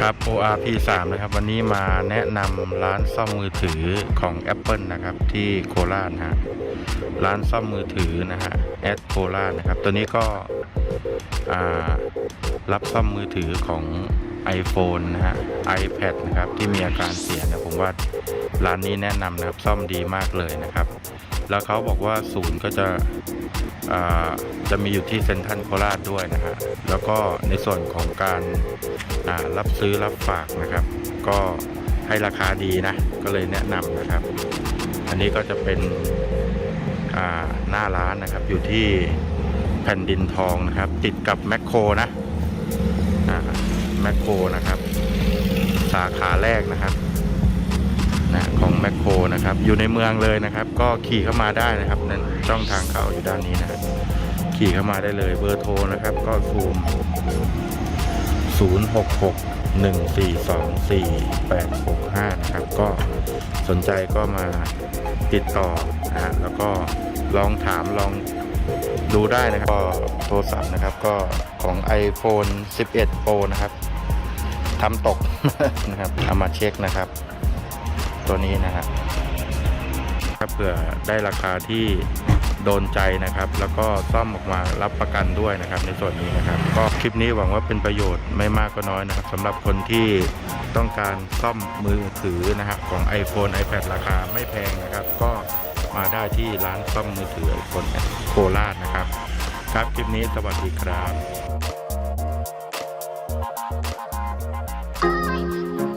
ครับ ORP 3นะครับ วันนี้มาแนะนำร้านซ่อมมือถือของ Apple นะครับ ที่โคราชนะฮะร้านซ่อมมือถือนะฮะแอดโคราชนะครับ ตัวนี้ก็รับซ่อมมือถือของ iPhone นะฮะ iPad นะครับ ที่มีอาการเสียนะ ผมว่าร้านนี้แนะนำนะครับซ่อมดีมากเลยนะครับ แล้วเขาบอกว่าศูนย์ก็จะจะมีอยู่ที่เซ็นทรัลโคราชด้วยนะฮะแล้วก็ในส่วนของการรับซื้อรับฝากนะครับ ก็ให้ราคาดีนะ ก็เลยแนะนำนะครับ อันนี้ก็จะเป็นหน้าร้านนะครับ อยู่ที่แผ่นดินทองนะครับ ติดกับแมคโครนะแมคโครนะครับ สาขาแรกนะครับ นะของแมคโครนะครับ อยู่ในเมืองเลยนะครับ ก็ขี่เข้ามาได้นะครับนั่นช่องทางเข้าอยู่ด้านนี้นะครับขี่เข้ามาได้เลยเบอร์โทรนะครับ ก็ซูม066 142 4865 นะครับ ก็สนใจก็มาติดต่อนะฮะแล้วก็ลองถามลองดูได้นะครับ ก็โทรศัพท์นะครับก็ของ iPhone 11 Pro นะครับทำตกนะครับเอามาเช็คนะครับ ตัวนี้นะฮะถ้าเผื่อได้ราคาที่โดนใจนะครับ แล้วก็ซ่อมออกมารับประกันด้วยนะครับ ในส่วนนี้นะครับ ก็คลิปนี้หวังว่าเป็นประโยชน์ไม่มากก็น้อยนะครับสำหรับคนที่ต้องการซ่อมมือถือนะฮะของ iPhone iPad ราคาไม่แพงนะครับ ก็มาได้ที่ร้านซ่อมมือถือ iPhone โคราชนะครับ ครับคลิปนี้สวัสดีครับ